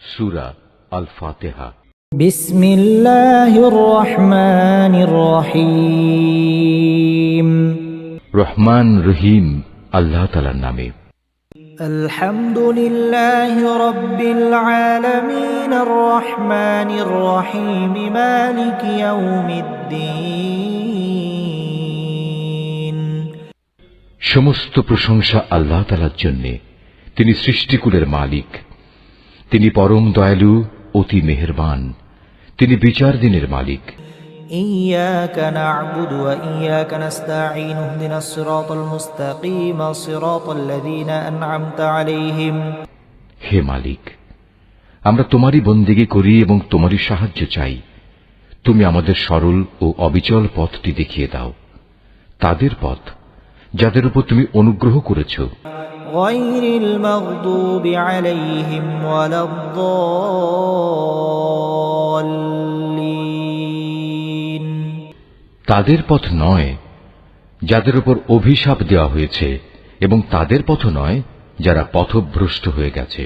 সুরা আল ফাতেহা بسم الله الرحمن الرحيم রহমান রহিম আল্লাহ তালার নামে الحمد لله رب العالمين الرحمن الرحيم مالك يوم الدين সমস্ত প্রশংসা আল্লাহ তালার জন্যে তিনি সৃষ্টিকুলের মালিক তিনি পরম দয়ালু অতি মেহেরবান তিনি বিচার দিনের মালিক إياك نعبد وإياك نستعين اهدنا الصراط المستقيم صراط الذين أنعمت عليهم হে মালিক আমরা তোমারই বন্দিগি করি এবং তোমারই সাহায্য চাই তুমি আমাদের সরল ও অবিচল পথটি দেখিয়ে দাও তাদের পথ যাদের উপর তুমি অনুগ্রহ করেছ غير المغضوب عليهم ولا الضالين তাদের পথ নয় যাদের উপর অভিশাপ দেওয়া হয়েছে এবং তাদের পথ নয় যারা পথভ্রষ্ট হয়ে গেছে